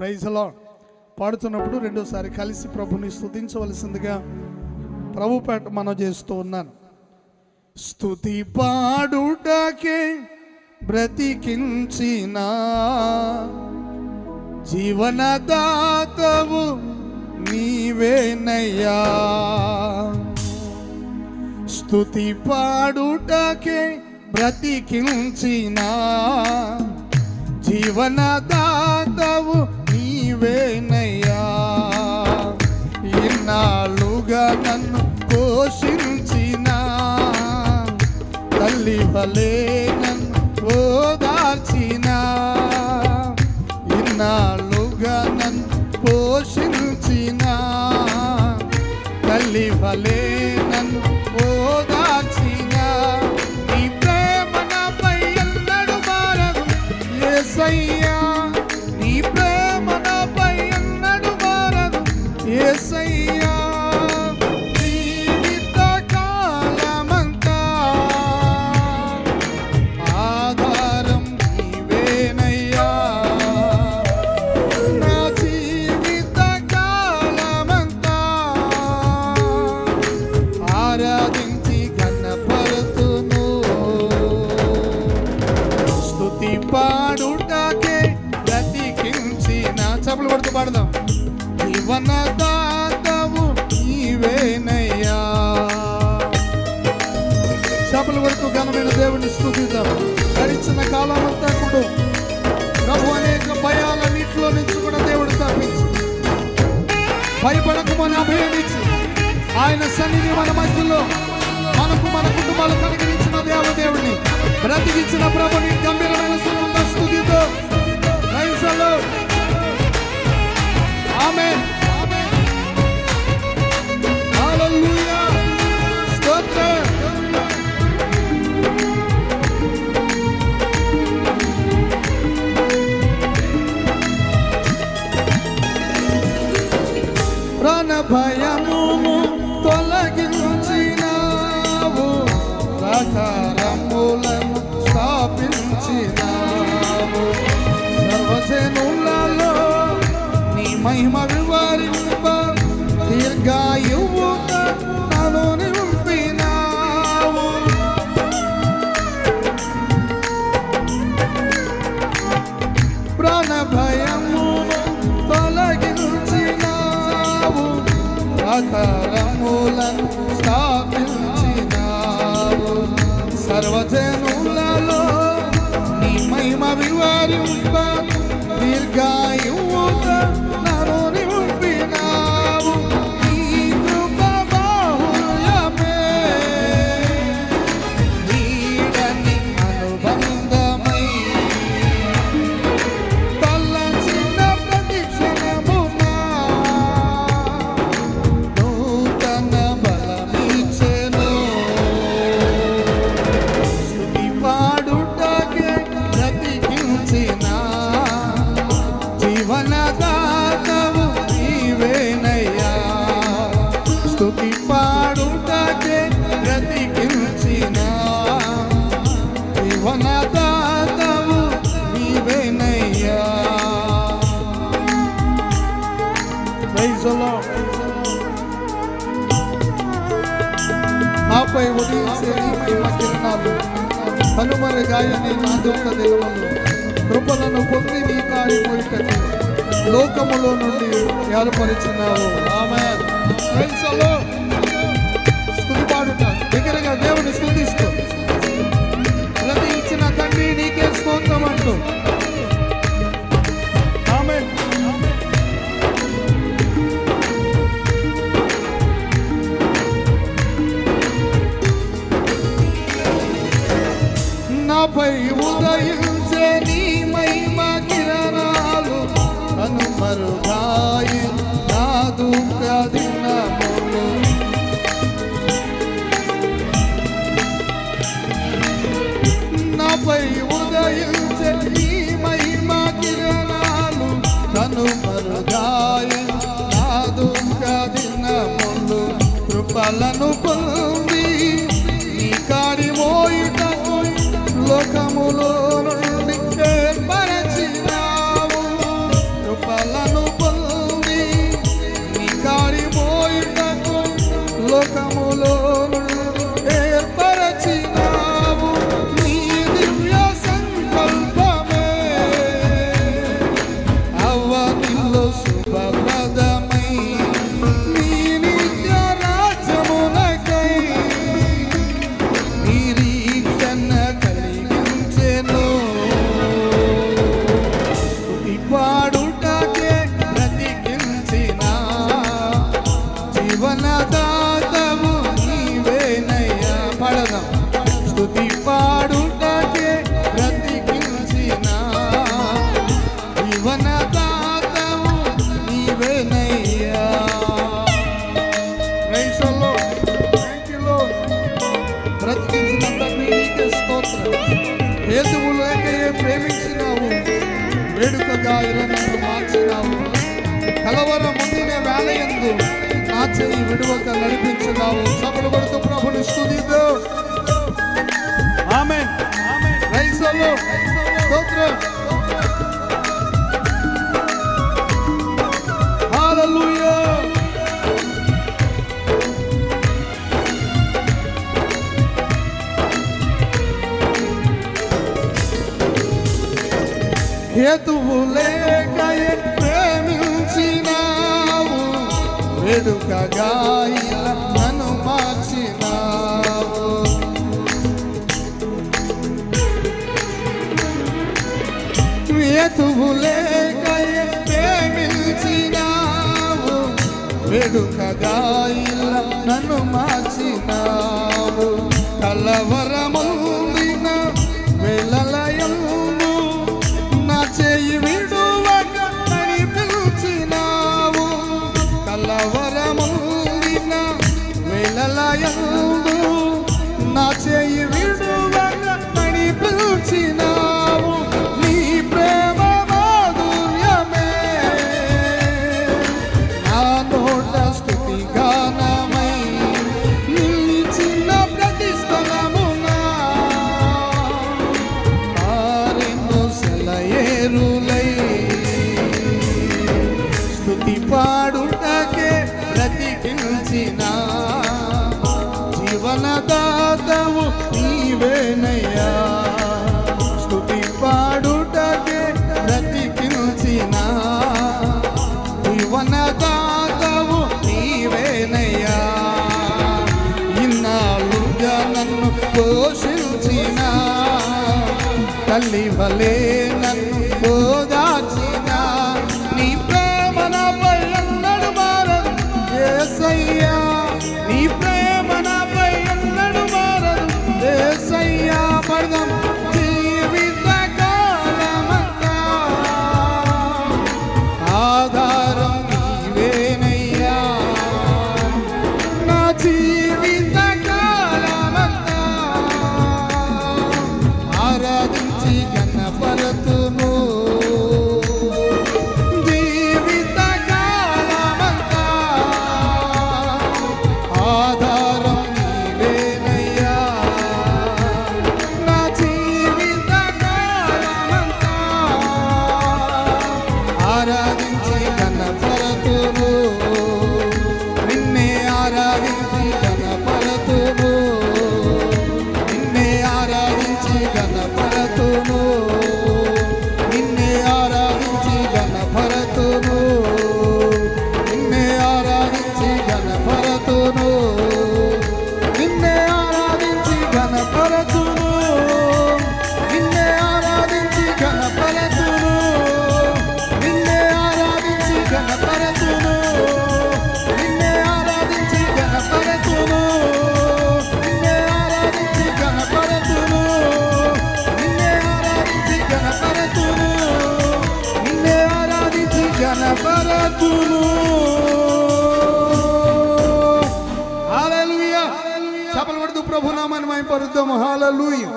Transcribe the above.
ప్రైజ్లో పాడుతున్నప్పుడు రెండోసారి కలిసి ప్రభుని స్తుతించవలసిందిగా ప్రభు పేట మనం చేస్తూ ఉన్నాను. స్థుతి పాడుటకే బ్రతికించిన జీవనదాతవు నీవేనయ్యా. స్తుతి పాడుటకే బ్రతికించిన జీవనదాతవు నీవేనయ్యా ఇన్నాళ్ళుగా నన్ను పోషించిన తల్లి వలే చప్పులు కొడుతూ పాడదాం. జీవన దాతవు నీవేనయ్యా. చప్పులు కొడుతూ ఘనమైన దేవుని స్థుతిద్దాం. గడిచిన కాలం అంతా కూడా. ప్రభు అనేక భయాలన్నింటిలో నుంచి కూడా దేవుడు తప్పించి. భయపడకమని అభయమిచ్చి ఆయన సన్నిధి మన మధ్యలో. మనకు మన కుటుంబాలకు అనుగ్రహించిన దేవదేవుడిని బ్రతికించిన ప్రభుని గంభీరమైన సుగంధ స్థుతితో రైసలో Amen. Amen. Hallelujah. ప్రాణ భయము తొలగించినావు. ఆకారములను స్థాపించినావు. సర్వజనులలో నీ మహిమ వివరింప దీర్ఘాయువుత గాయని నా దుఃఖ దినములు కృపలను పొంది నీ కాడిపోయిటకు లోకములో నుండి ఏర్పరిచినావు. ఆమె స్థుతి పాడుట. దగ్గరగా దేవుని స్థుతిస్తూ. ప్రతి ఇచ్చిన తండ్రి నీకే స్తోత్రం అంటూ కృపలను పొంది నీ కాడి మోయుట లోకములో నుండి ఏర్పరచినావు. కృపలను పొంది నీ కాడి మోయుట లోకము ప్రేమించినావు. వేడుకగా ఇరణను మార్చినావు. కలవర ముందునే వేళ ఎందు నా చేయి విడువక నడిపించినావు. సభలు పడుతూ ప్రభుని స్థుతిద్దు ఆమె రైసలో స్తోత్రం. E tu moleca e treme um sinal, medo cagar e lá no bate não. E é tu moleca aí é వెడుకగా ఇల్ల నన్ను మార్చినావు. కలవరముందిన వెళ్ళలయము నా చేయి విడువక నడిపించినావు కలవరముందిన వెళ్ళలయము నా చేయి తల్లి వలే Aleluia.